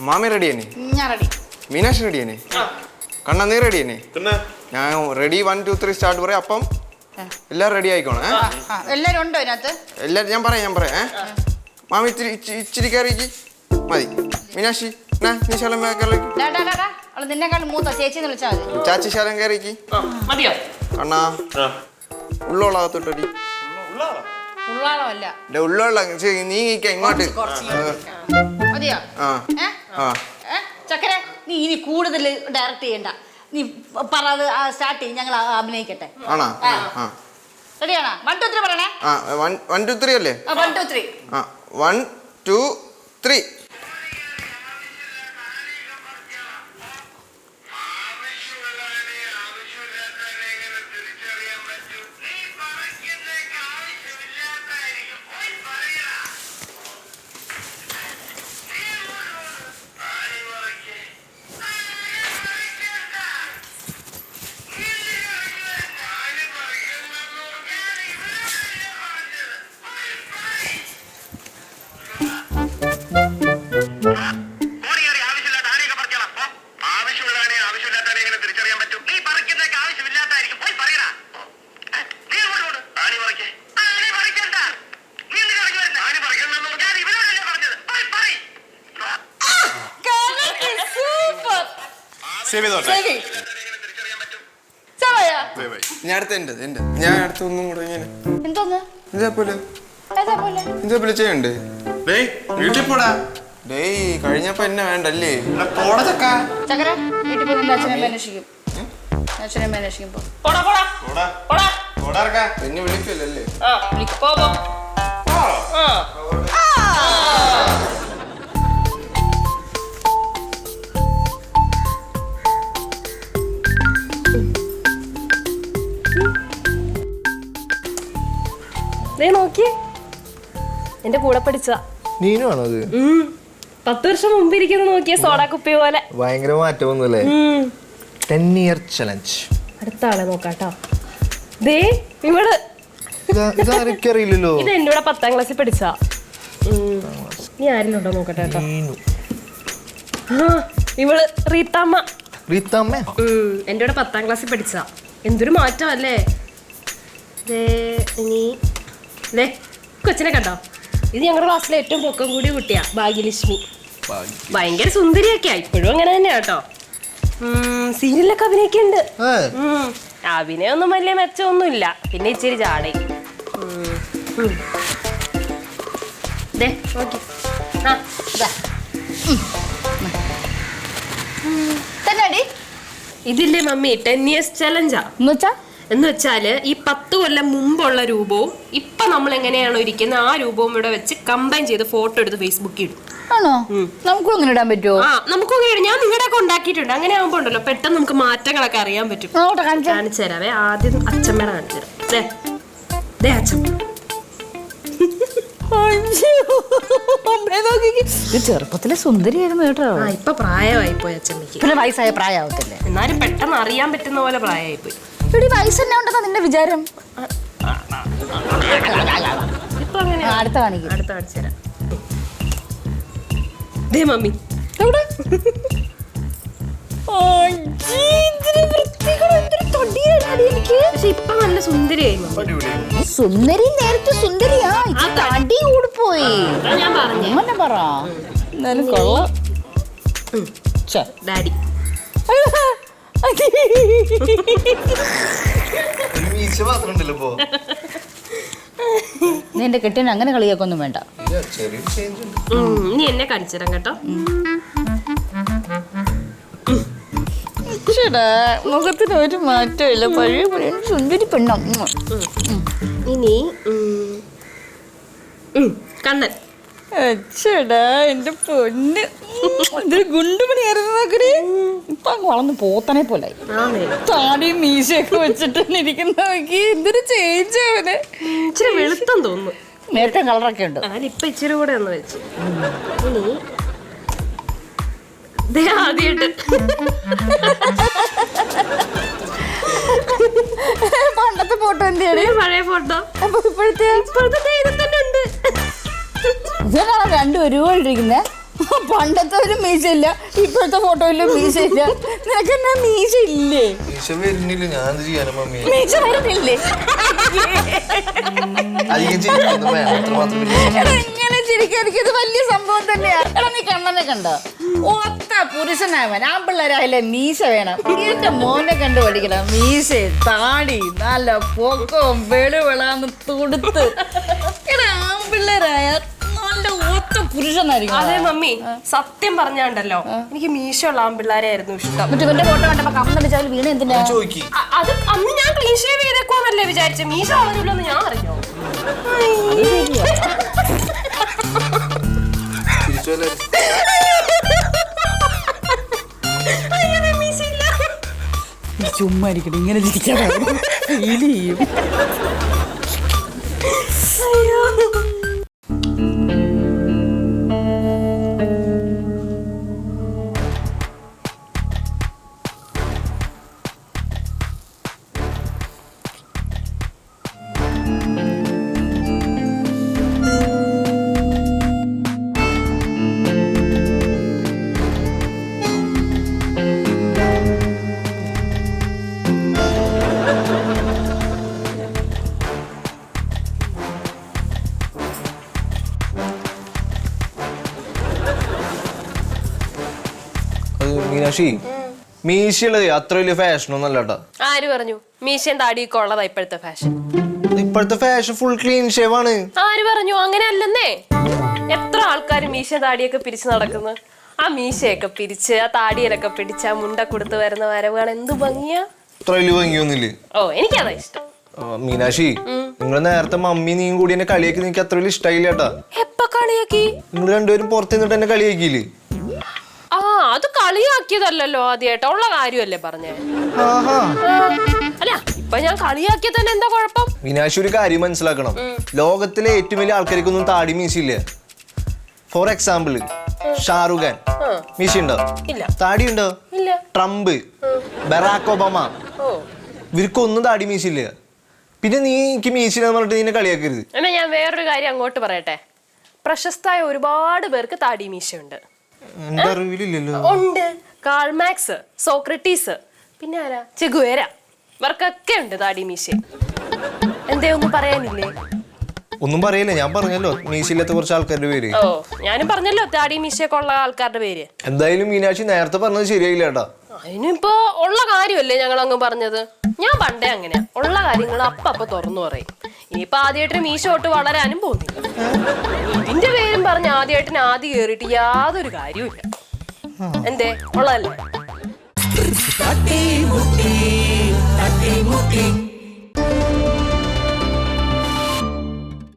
മാമി റെഡി തന്നെ ഞാൻ റെഡി. മീനാക്ഷി കണ്ണന്നീ കണ്ണ നീ റെഡിയനെ പിന്നെ? ഞാൻ ready one two three start പറയാം. അപ്പം എല്ലാവരും റെഡി ആയിക്കോണേ എല്ലാവരും എല്ലാരും ഉണ്ടോ ഇതിനകത്ത്? എല്ലാവരും ഞാൻ പറയാം ഞാൻ പറയാം ഏ? മാമി ഇച്ചിരി ഇച്ചി- ഇച്ചിരി കയറിക്ക് മതി. മീനാക്ഷി നീ ശലം കയറിക്ക് ഡാ, ഡാ, ഡാ, ഡാ. അവൾ മൂത്ത ചേച്ചി വിളിച്ചാൽ മതി. ചാച്ചി ശലം കയറിക്ക് മതിയോ? കണ്ണാ. ഉള്ളോളാകത്തോട്ടടി ഉള്ളാടാ ഉള്ളാളോ നീങ്ങിക്ക ഇങ്ങോട്ട്. മതിയോ? ആ? ചക്കര നീ ഇനി കൂടുതൽ ഡയറക്റ്റ് ചെയ്യണ്ട. നീ പറ അത് സ്റ്റാർട്ട് ചെയ്യും. ഞങ്ങൾ അഭിനയിക്കട്ടെ. ആണോ? റെഡിയാണോ വൺ ടു ത്രീ പറയണേ. വൺ ടു ത്രീ അല്ലേ? One two three one two three save ചെയ്തോട്ടെ. ശരി സമയ Save. ആയി. ഞാൻ അടുത്ത എന്റെ എന്റെ ഞാൻ അടുത്ത ഒന്നും കൂടെ ഇങ്ങനെ. എന്തോന്ന്? ഇതേപോലെ ഏതാ പോലെ? ഇതേപോലെ ചെയ്യണ്ടേ ഡേയ് വീട്ടിൽ പോടാ. ഡേയ് കഴിഞ്ഞപ്പോ എന്നെ വേണ്ടല്ലേ? ഇവിടെ പോടാ ചക്ക. ചക്കര വീട്ടിൽ പോയി നിന്റെ അച്ഛനെ അന്വേഷിക്കും അച്ഛനെ അന്വേഷിക്കും പോ. പോടാ പോടാ. പോടാ. പോടാ. പോടാ ഇറക്കാ. എന്നെ വിളിക്കല്ലേ? ആ വിളിക്ക് പോ പോ. ആ. ദേ എന്റെ കൂടെ പഠിച്ച നീനു ആണോ അത് പത്ത് വർഷം മുമ്പ് ഇരിക്കുന്ന നോക്കിയ സോഡാ കുപ്പി പോലെ. ഭയങ്കര മാറ്റമൊന്നുമല്ലേ? ടെൻ ഇയർ ചലഞ്ച് അടുത്ത ആളെ നോക്കാട്ടോ. ദേ ഇവൾ. ഇതാരൊക്കറിയില്ലല്ലോ ഇത് എന്റെ കൂടെ പത്താം ക്ലാസ്സിൽ പഠിച്ച നീ ആരിലുണ്ടോ നോക്കട്ടെ കേട്ടോ. ആ ഇവൾ റീത്താമ്മ. റീത്തമ്മ? ഉം, എന്റെ കൂടെ പത്താം ക്ലാസ്സിൽ പഠിച്ച എന്തൊരു മാറ്റം അല്ലേ? ദേ ഇനി ദേ കൊച്ചിനെ കണ്ടോ? ഇത് ഞങ്ങളുടെ ക്ലാസ്സിലെ ഏറ്റവും പൊക്കം കൂടിയ കുട്ടിയാ ഭാഗ്യലക്ഷ്മി. ഭയങ്കര സുന്ദരിയൊക്കെയാ ഇപ്പോഴും അങ്ങനെ തന്നെയാ കേട്ടോ സീരിയലൊക്കെ അഭിനയിക്കുന്നുണ്ട്. അഭിനയൊന്നും വലിയ മെച്ചമൊന്നുമില്ല പിന്നെ ഇച്ചിരി ചാടേ ഇതില്ലേ മമ്മി ടെൻ ഇയേഴ്സ് ചലഞ്ചാ എന്നുവെച്ചാ? എന്ന് വെച്ചാൽ ഈ പത്ത് കൊല്ലം മുമ്പുള്ള രൂപവും ഇപ്പൊ നമ്മൾ എങ്ങനെയാണോ ഇരിക്കുന്നത് ആ രൂപവും ഇവിടെ വെച്ച് കമ്പൈൻ ചെയ്ത് ഫോട്ടോ എടുത്ത് ഫേസ്ബുക്കിൽ ഇടും. ആണോ? നമുക്കും അങ്ങനെ ഇടാൻ പറ്റുമോ ആ നമുക്ക് ഞാൻ നിങ്ങളുടെ ഒക്കെ ഉണ്ടാക്കിയിട്ടുണ്ട്. അങ്ങനെ ആകുമ്പോ ഉണ്ടല്ലോ പെട്ടെന്ന് നമുക്ക് മാറ്റങ്ങളൊക്കെ അറിയാൻ പറ്റും. നോട്ടെ കാണിച്ചാ? കാണിച്ചു തരാവേ. ആദ്യം അച്ഛമ്മയുടെ കാണിച്ചു തരാം. ദേ ദേ അച്ഛമ്മ ചെറുപ്പത്തിലെ സുന്ദരിയായിരുന്നു കേട്ടോ. ആ ഇപ്പൊ പ്രായമായി പോയി അച്ഛമ്മയ്ക്ക് പിന്നെ വയസ്സായ പ്രായമാവത്തില്ലേ? എന്നാലും പെട്ടെന്ന് അറിയാൻ പറ്റുന്ന പോലെ പ്രായമായി പോയി ഇവിടെ വയസ്സ് തന്നെ ഉണ്ടെന്നാ നിന്റെ വിചാരം? ഇപ്പൊ അങ്ങനെ. ആ, അടുത്ത കാണിക്കും. അടുത്ത കാണിച്ചു തരാം. ദേ മമ്മി. എവിടെ? പക്ഷെ ഇപ്പൊ നല്ല സുന്ദരിയായി മമ്മി. സുന്ദരി നേരത്തെ സുന്ദരിയാ. ആ, ഇച്ചിരി തടി കൂടിപ്പോയി. അതാ ഞാൻ പറഞ്ഞേ. അങ്ങനെ പറ? എന്നാലും കൊള്ളാം. ഛെ. ഡാഡി. മാത്രം ഉണ്ടല്ലോ നീ എന്റെ കെട്ടിന് അങ്ങനെ കളിയാക്കൊന്നും വേണ്ട. നീ ചെറിയൊരു ചേഞ്ച് ഉണ്ട്. ഉം, ഇനി എന്നെ കാണിച്ചു തരാം കേട്ടോ മുഖത്തിന് ഒരു മാറ്റമില്ല. പഴയ പഴയ സുന്ദരി പെണ്ണം. ഇനി ഉം, ഉം, കണ്ണൻ. ചേടാ എന്റെ പൊന്ന്. ഇതൊരു ഗുണ്ടുമണിയായിരുന്നു നോക്കടി ഇപ്പൊ അങ്ങ് വളർന്ന് പോത്തനെ പോലെ താടിയും മീശയൊക്കെ വെച്ചിട്ട് ഇരിക്കുന്ന നോക്കി. എന്തൊരു ചേഞ്ച് അവന്. ഇച്ചിരി വെളുത്തം തോന്നുന്നു. നേരത്തെ കളറൊക്കെ ഉണ്ട്? ഞാൻ ഇപ്പൊ ഇച്ചിരി കൂടെ ഒന്ന് വെച്ചു. ഇനി ആദ്യമായിട്ട് പണ്ടത്തെ ഫോട്ടോ എന്തിയാണ്? പഴയ ഫോട്ടോ അപ്പൊ ഇപ്പോഴത്തെ? ഇപ്പോഴത്തെ ഇതാണ് രണ്ടും ഒരുപോലെ ഇരിക്കുന്നത് പണ്ടത്തെ ഒരു മീശയില്ല ഇപ്പോഴത്തെ ഫോട്ടോയിലും മീശയില്ല. നിനക്ക് എന്നാ മീശ ഇല്ലേ മീശ വരുന്നില്ല ഞാൻ മീശ വരുന്നില്ലേ? ഇങ്ങനെ ചിരിക്കാതിരിക്കും വലിയ സംഭവം തന്നെയാ. എടാ നീ കണ്ണനെ കണ്ടോ? ഒത്ത പുരുഷനാവൻ ആ പിള്ളേരായാലേ മീശ വേണം. എന്റെ മോനെ കണ്ടു പഠിക്കണം മീശ താടി നല്ല പൊക്കവും വെളുവിളാന്ന് തുടുത്ത്. എടാ ആ പിള്ളേരായ നല്ല ഒത്ത പുരുഷനായിരിക്കും അതെ മമ്മി. സത്യം പറഞ്ഞാണ്ടല്ലോ. എനിക്ക് മീശയുള്ള ആൺപിള്ളേരായിരുന്നു ഇഷ്ടം. ഇവന്റെ ഫോട്ടോ കണ്ടപ്പോ കമ്മടിച്ചാൽ വീണ എന്തിനാ? ചോദിക്കി. അത് അന്ന് ഞാൻ ക്ലീൻ ഷേവ് ചെയ്തേക്കുവാന്നല്ലേ വിചാരിച്ചു. മീശ വളരുള്ളൂ ഞാൻ അറിഞ്ഞോ? ചുമ്മാ ഇരിക്കട്ടെ ഇങ്ങനെ ചിരിക്കാതെ ഫീൽ ചെയ്യും. മീനാക്ഷി മീശയുള്ളത് അത്ര വലിയ ഫാഷൻ ഒന്നും അല്ല ആര് പറഞ്ഞു? മീശയും താടിയൊക്കെ ഉള്ളതാ ഇപ്പോഴത്തെ ഫാഷൻ ഇപ്പോഴത്തെ ഫാഷൻ ഫുൾ ക്ലീൻ ഷേവ് ആണ്. ആര് പറഞ്ഞു? അങ്ങനെ അല്ലെന്നേ. എത്ര ആൾക്കാർ മീശ താടിയൊക്കെ പിരിച്ചു നടക്കുന്നു? ആ മീശയൊക്കെ പിരിച്ച് ആ താടിയിലൊക്കെ പിടിച്ച് ആ മുണ്ട കൊടുത്ത് വരുന്ന വരവാണ് എന്ത് ഭംഗിയാ? വലിയ ഭംഗിയൊന്നുമില്ല? ഓ എനിക്കതാ ഇഷ്ടം. ആ, മീനാക്ഷി നിങ്ങൾ നേരത്തെ മമ്മി നീയും കൂടി എന്നെ കളിയാക്കി നിനക്ക് അത്ര വലിയ ഇഷ്ടമായില്ല കേട്ടാ എപ്പ കളിയാക്കി? നിങ്ങൾ രണ്ടുപേരും പുറത്ത് നിന്നിട്ട് എന്നെ കളിയാക്കിയില്ലേ? അത് കളിയാക്കിയതല്ലല്ലോ ആദ്യമായിട്ട് ഉള്ള കാര്യമല്ലേ പറഞ്ഞേ. അല്ല ഇപ്പൊ ഞാൻ കളിയാക്കിയ തന്നെ എന്താ കുഴപ്പം? വിനാശ് ഒരു കാര്യം മനസ്സിലാക്കണം. ലോകത്തിലെ ഏറ്റവും വലിയ ആൾക്കാർക്കൊന്നും താടി മീശയില്ല ഫോർ എക്സാമ്പിൾ ഷാറുഖ് ഖാൻ. മീശ ഉണ്ടോ ഇല്ല. താടി ഉണ്ടോ ഇല്ല. Trump Barack Obama. ഇവർക്കൊന്നും താടി മീശയില്ല പിന്നെ നീ എനിക്ക് മീശിനെന്ന് പറഞ്ഞിട്ട് നിന്നെ കളിയാക്കരുത്. എന്നാ ഞാൻ വേറൊരു കാര്യം അങ്ങോട്ട് പറയട്ടെ. പ്രശസ്തമായ ഒരുപാട് പേർക്ക് താടി മീശയുണ്ട്. എന്റെ അറിവിലില്ലല്ലോ ഉണ്ട്. കാൾമാക്സ് സോക്രട്ടീസ് പിന്നെ ആരാ? ചെഗുവേര. ഇവർക്കൊക്കെ ഉണ്ട് താടി മീശ. എന്തേ ഒന്നും പറയാനില്ലേ? ഒന്നും പറയില്ല ഞാൻ പറഞ്ഞല്ലോ. മീശയില്ലാത്ത കുറച്ച് ആൾക്കാരുടെ പേര്. ഓ ഞാനും പറഞ്ഞല്ലോ താടി മീശയൊക്കെ ഉള്ള ആൾക്കാരുടെ പേര്. എന്തായാലും മീനാക്ഷി നേരത്തെ പറഞ്ഞത് ശരിയായില്ല കേട്ടാ. അതിനിപ്പോ ഉള്ള കാര്യമല്ലേ ഞങ്ങൾ അങ്ങ് പറഞ്ഞത്? ഞാൻ പണ്ടേ അങ്ങനെയാ. ഉള്ള കാര്യങ്ങൾ അപ്പ അപ്പൊ തുറന്നു പറയും. ഇനിയിപ്പൊ ആദ്യമായിട്ട് മീശോട്ട് വളരാനും പോകുന്നില്ല. ഇതിന്റെ പേരും പറഞ്ഞ ആദ്യമായിട്ട് ആദ്യം കയറിയിട്ട് യാതൊരു കാര്യമില്ല എന്തേ? ഉള്ളതല്ലേ? തട്ടി മുട്ടി തട്ടി മുട്ടി.